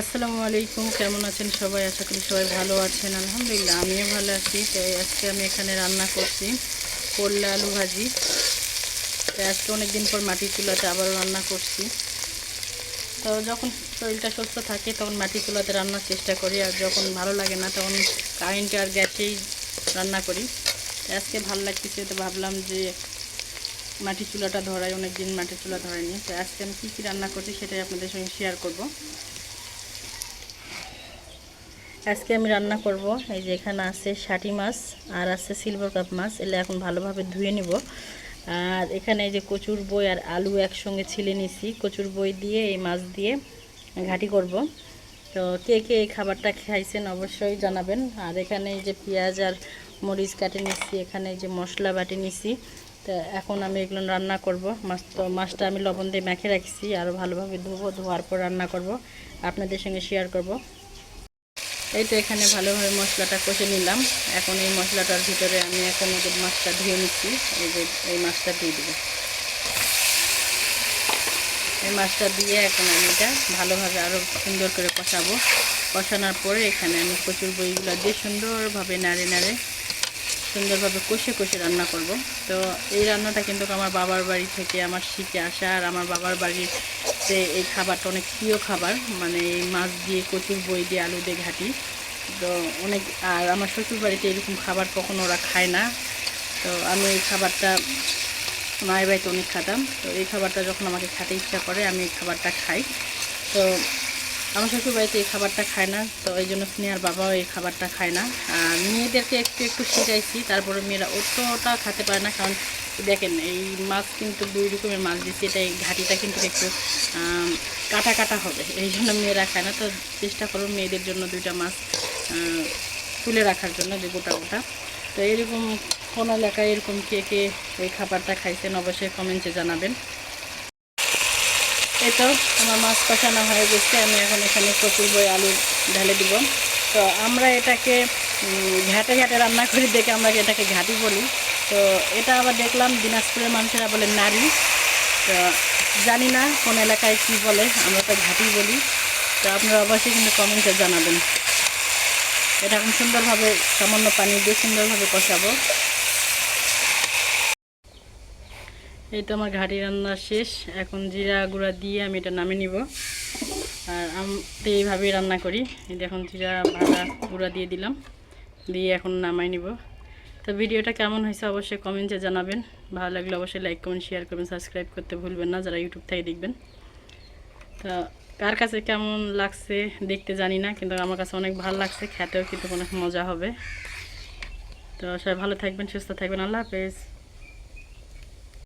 আসসালামু আলাইকুম, কেমন আছেন সবাই? আশা করি সবাই ভালো আছেন। আলহামদুলিল্লাহ, আমিও ভালো আছি। তো আজকে আমি এখানে রান্না করছি করলা আলু ভাজি। তো আজকে অনেকদিন পর মাটির চুলাতে আবারও রান্না করছি। তো যখন শরীরটা সুস্থ থাকে, তখন মাটির চুলাতে রান্নার চেষ্টা করি। আর যখন ভালো লাগে না, তখন কারেন্টে আর গ্যাসেই রান্না করি। তো আজকে ভালো লাগতেছে তো ভাবলাম যে মাটির চুলাটা ধরাই অনেক দিন মাটির চুলা ধরাইনি তো আজকে আমি কী কী রান্না করছি সেটাই আপনাদের সঙ্গে শেয়ার করব। আজকে আমি রান্না করব। এই যে এখানে আছে ষাটি মাছ আর আছে সিলভার কাপ মাছ। এলে এখন ভালোভাবে ধুয়ে নিব। আর এখানে এই যে কচুর বই আর আলু একসঙ্গে ছিলে নিছি। কচুর বই দিয়ে, এই মাছ দিয়ে ঘাটি করব। তো কে কে এই খাবারটা খাইছেন অবশ্যই জানাবেন। আর এখানে এই যে পেঁয়াজ আর মরিচ কাটে নিচ্ছি এখানে যে মশলা বাটি নিছি। তো এখন আমি এগুলো রান্না করব। মাছ তো, মাছটা আমি লবণ দিয়ে মেখে রাখছি। আরও ভালোভাবে ধুবো। ধোয়ার পর রান্না করব। আপনাদের সঙ্গে শেয়ার করব। এই তো এখানে ভালোভাবে মশলাটা কষে নিলাম। এখন এই মশলাটার ভিতরে আমি এখন ওদের মাছটা ধুয়ে নিচ্ছি। এই যে এই মাছটা দিয়ে দেবো। এই মাছটা দিয়ে এখন আমি এটা ভালোভাবে আরও সুন্দর করে কষাবো। কষানোর পরে এখানে আমি প্রচুর বইগুলো দিয়ে সুন্দরভাবে নাড়ে নাড়ে সুন্দরভাবে কষে কষে রান্না করব। তো এই রান্নাটা কিন্তু আমার বাবার বাড়ি থেকে আমার শিখে আসা আর আমার বাবার বাড়িতে এই খাবারটা অনেক প্রিয় খাবার মানে মাছ দিয়ে, কচুর বই দিয়ে, আলু দিয়ে ঘাটি। তো অনেক, আর আমার শ্বশুর বাড়িতে এরকম খাবার কখনো ওরা খায় না। তো আমি এই খাবারটা মায়ের বাড়িতে অনেক খাতাম। তো এই খাবারটা যখন আমাকে খেতে ইচ্ছা করে, আমি এই খাবারটা খাই। তো আমার শ্বশুর বাড়িতে এই খাবারটা খায় না, তো এই জন্য স্নেহার বাবাও এই খাবারটা খায় না। আর মেয়েদেরকে একটু একটু শিখাইছি তারপরে মেয়েরা অতটা খেতে পারে না, কারণ দেখেন এই মাছ কিন্তু দুই রকমের মাছ দিচ্ছি এটা এই ঘাটিটা কিন্তু একটু কাটা কাটা হবে, এই জন্য মেয়েরা খায় না। তো চেষ্টা করো মেয়েদের জন্য দুইটা মাছ তুলে রাখার জন্য যে গোটা গোটা। তো এরকম কোন এলাকায় এরকম কে কে এই খাবারটা খাইছেন, অবশ্যই কমেন্টে জানাবেন। তো আমার মাছ কষানো হয়ে গেছে, আমি এখন এখানে কচুর বই আলু ঢেলে দিব। তো আমরা এটাকে ঘাটে ঘাটে রান্না করি দেখে আমরা এটাকে ঘাটি বলি। তো এটা আবার দেখলাম দিনাজপুরের মানুষেরা বলে নারী তো জানি না কোন এলাকায় কি বলে, আমরা তো ঘাটি বলি। তো আপনারা অবশ্যই কিন্তু কমেন্টে জানাবেন। এটা এখন সুন্দরভাবে, সামান্য পানি দিয়ে সুন্দরভাবে কষাবো। এই তো আমার ঘাটি রান্না শেষ। এখন জিরা গুঁড়া দিয়ে আমি এটা নামিয়ে নিব। আর আমি এইভাবেই রান্না করি। যে এখন জিরা ভাজা গুঁড়া দিয়ে দিলাম। দিয়ে এখন নামাই নিব। তো ভিডিওটা কেমন হয়েছে অবশ্যই কমেন্টে জানাবেন। ভালো লাগলে অবশ্যই লাইক, কমেন্ট শেয়ার করবেন সাবস্ক্রাইব করতে ভুলবেন না যারা ইউটিউব থেকে দেখবেন। তা কার কাছে কেমন লাগছে দেখতে জানি না, কিন্তু আমার কাছে অনেক ভালো লাগছে। খেতেও কিন্তু অনেক মজা হবে। তো সবাই ভালো থাকবেন, সুস্থ থাকবেন। আল্লাহ হাফেজ।